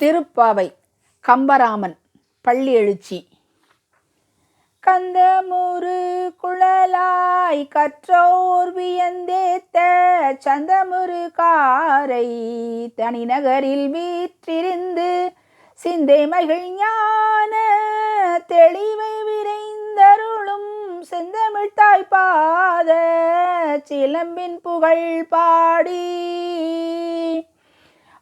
திருப்பாவை கம்பராமன் பள்ளி எழுச்சி கந்தமுரு குழலாய் கற்றோர் வியந்தேத்த சந்தமுரு காரை தனிநகரில் வீற்றிருந்து சிந்தை மகிழ் ஞான தெளிவை விரைந்தருளும் செந்தமிழ்தாய் பாத சிலம்பின் புகழ் பாடி.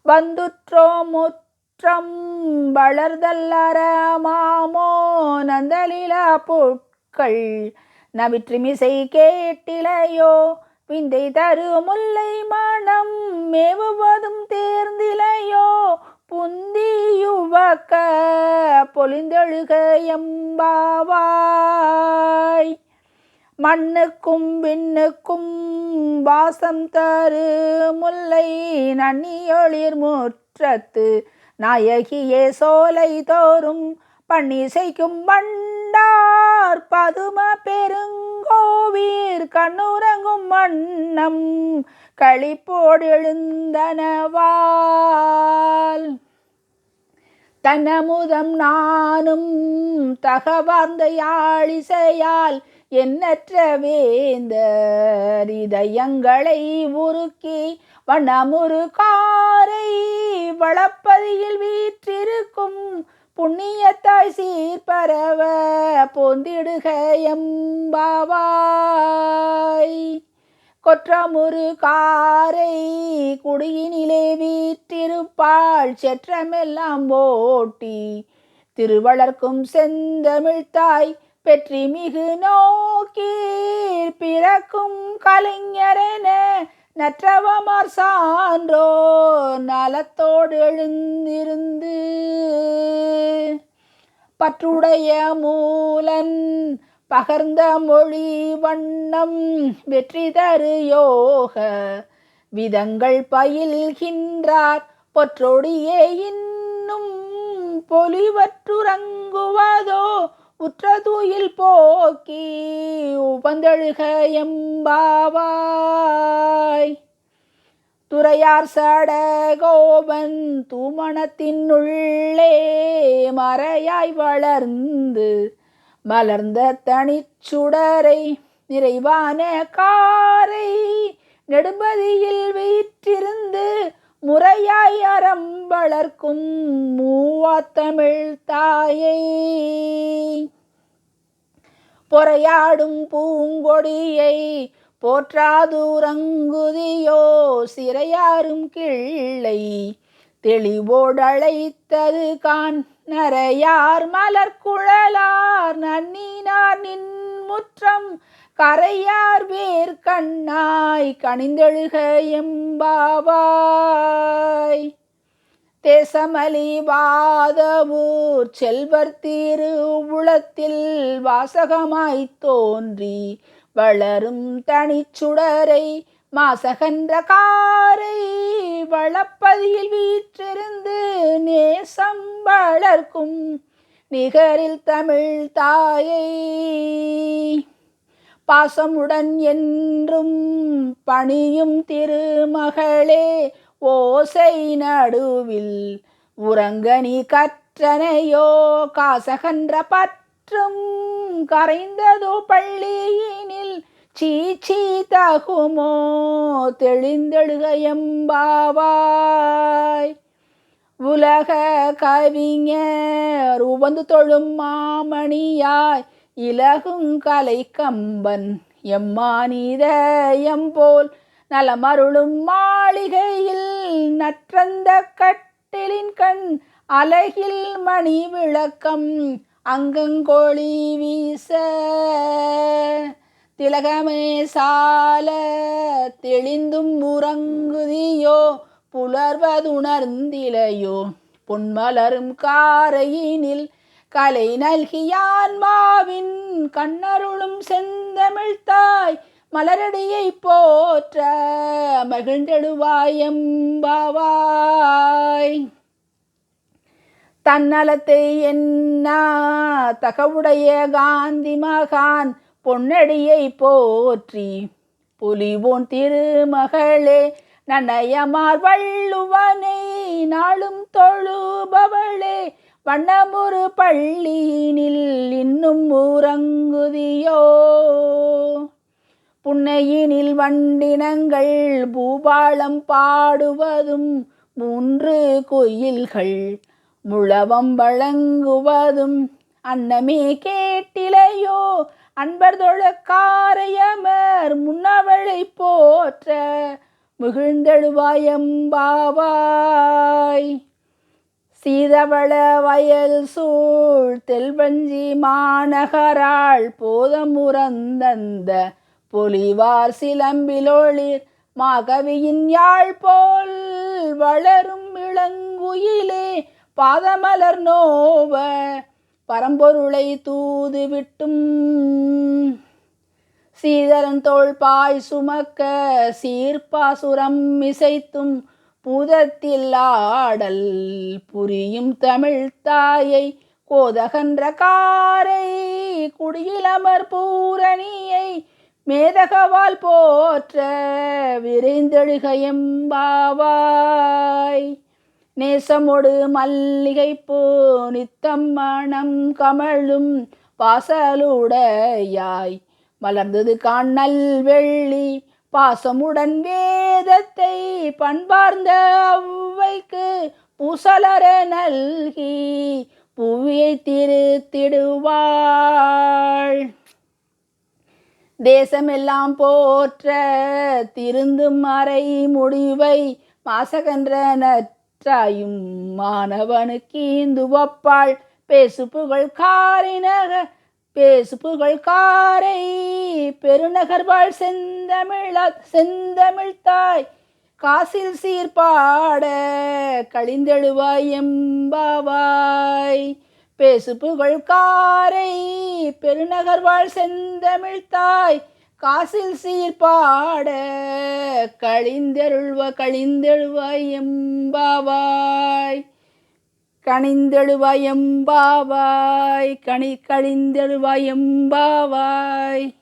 வந்துற்றோ முத் குற்றம் வளர்தல்லற மாமோ நந்தலிலா புட்கள் நவிற்றுமிசை கேட்டிலையோ விந்தை தரு முல்லை மனம் மேவுவதும் தேர்ந்திலையோ புந்தியுவக்க பொலிந்தெழுக எம்பாவாய். மண்ணுக்கும் விண்ணுக்கும் வாசம் தரு முல்லை நன்னியொளிர் முற்றத்து நாயகியே சோலை தோறும் பன்னிசைக்கும் வண்டார். பதும பெருங்கோவீர் கண்ணுறங்கும் வண்ணம் களிப்போடு எழுந்தனவால். தனமுதம் நானும் தகவார்ந்த யாழிசையால் எண்ணற்ற வேந்த இதயங்களை உருக்கி வண்ணமுரு காரை வளப்பதியில் வீற்றிருக்கும் புண்ணியத்தாய் சீர்பரவ பொந்திடுக எம்பாவாய். கொற்றமுரு காரை குடியினிலே வீற்றிருப்பாள் செற்றமெல்லாம் ஓட்டி திருவளர்க்கும் செந்தமிழ்த்தாய் பெற்றி மிகு நோக்கீர் பிறக்கும் கலைஞரென நற்றவமார் சான்றோ நலத்தோடு எழுந்திருந்து பற்றுடைய மூலன் பகர்ந்த மொழி வண்ணம் வெற்றி தரு யோக. விதங்கள் பயில்கின்றார் பொற்றொடியே இன்னும் பொலிவற்றுறங்குவதோ உற்றதுயில் போக்கி உபந்தழுக எம்பாவாய். துறையார் சடகோபன் தூமணத்தின் உள்ளே மறையாய் வளர்ந்து மலர்ந்த தனிச்சுடரை நிறைவான காரை நெடும்பதியில் வீற்றிருந்து முறையாய் அறம் வளர்க்கும் மூ தமிழ் தாயை. பொறையாடும் பூங்கொடியை போற்றாதூரங்குதியோ சிறையாரும் கிள்ளை தெளிவோடழைத்தது கான் நரையார் மலர்குழலார் நன்னினார் நின் முற்றம் கரையார் வேர் கண்ணாய் கணிந்தெழுக எம்பாவாய். தேசமலிவாதவூர் செல்வர் திரு உளத்தில் வாசகமாய்த் தோன்றி வளரும் தனிச்சுடரை மாசகன்ற காரை வளப்பதியில் வீற்றிருந்து நேசம் வளர்க்கும் நிகரில் தமிழ் தாயை. பாசமுடன் என்றும் பணியும் திருமகளே ஓசை நடுவில் உறங்கனி கற்றனையோ? காசகன்ற பற்றும் கரைந்ததோ பள்ளியினில் சீச்சி தகுமோ? தெளிந்தெழுக எம்பாவாய் உலக கவிஞர் உவந்து தொழும் மாமணியாய். இலகும் கலை கம்பன் எம்மானிதயம் போல் நலமருளும் மாளிகையில் நற்றந்த கட்டிலின் கண் அலகில் மணி விளக்கம் அங்கங்கோழி வீச. திலகமே சால தெளிந்தும் உறங்குதியோ புலர்வதுணர்ந்திலையோ. பொன்மலரும் காரையினில் கலை நல்கியான்மாவின் கண்ணருளும் சென் மலரடியை போற்ற மகிழ்ந்தெழுவாயம்பாவாய் தன்னலத்தை என்ன தகவுடைய காந்தி மகான் பொன்னடியை போற்றி புலிவோன் திருமகளே நன்னயமார் வள்ளுவனை நாளும் தொழுபவளே வண்ணமுறு பள்ளியினில் புன்னையினில் வண்டினங்கள் பூபாளம் பாடுவதும் மூன்று குயில்கள் முழவம் வழங்குவதும் அன்னமே கேட்டிலையோ அன்பர் தொழக்காரையமர் முன்னவளை போற்ற மிகுந்தெழுவாயம்பாவாய் சீதவள வயல் சூழ் தெல்வஞ்சி மாநகராள் போதமுறந்தந்த பொலிவார் சிலம்பிலோளிர் மாகவியின் யாழ் போல் வளரும் இளங்குயிலே பாதமலர் நோவ பரம்பொருளை தூது விட்டும். சீதரன் தோல் பாய் சுமக்க சீர்பாசுரம் இசைத்தும் பூதத்தில் ஆடல் புரியும் தமிழ் தாயை கோதகன்ற காரை குடியிலமர் பூரணியை மேதகவால் போற்ற விரைந்தெழுக எம்பாவாய் நேசமொடு மல்லிகை பூ நித்தம் மணம் கமழும் பாசலுடையாய். மலர்ந்தது காணல் வெள்ளி பாசமுடன் வேதத்தை பண்பார்ந்த அவ்வைக்கு பூசலர நல்கி புவியை திருத்திடுவாள். தேசமெல்லாம் போற்ற திருந்தும் மறை முடிவை மாசகன்ற நற்றாயும் மாணவனுக்கு இந்துவப்பாள். பேசு புகழ் காரினக பேசு புகழ் காரை பெருநகர்வாழ் செந்தமிழ செந்தமிழ்த்தாய் காசில் சீர்பாட கழிந்தெழுவாய் எம்பாவாய். பேசு புகழ் பெருநகர் வாழ் செந்தமிழ்த்தாய் காசில் சீர்பாட கழிந்தெழுவ கழிந்தெழுவாய் எம்பாவாய். கணிந்தெழுவாய் எம்பாவாய் கணி கழிந்தெழுவாய் எம்பாவாய்.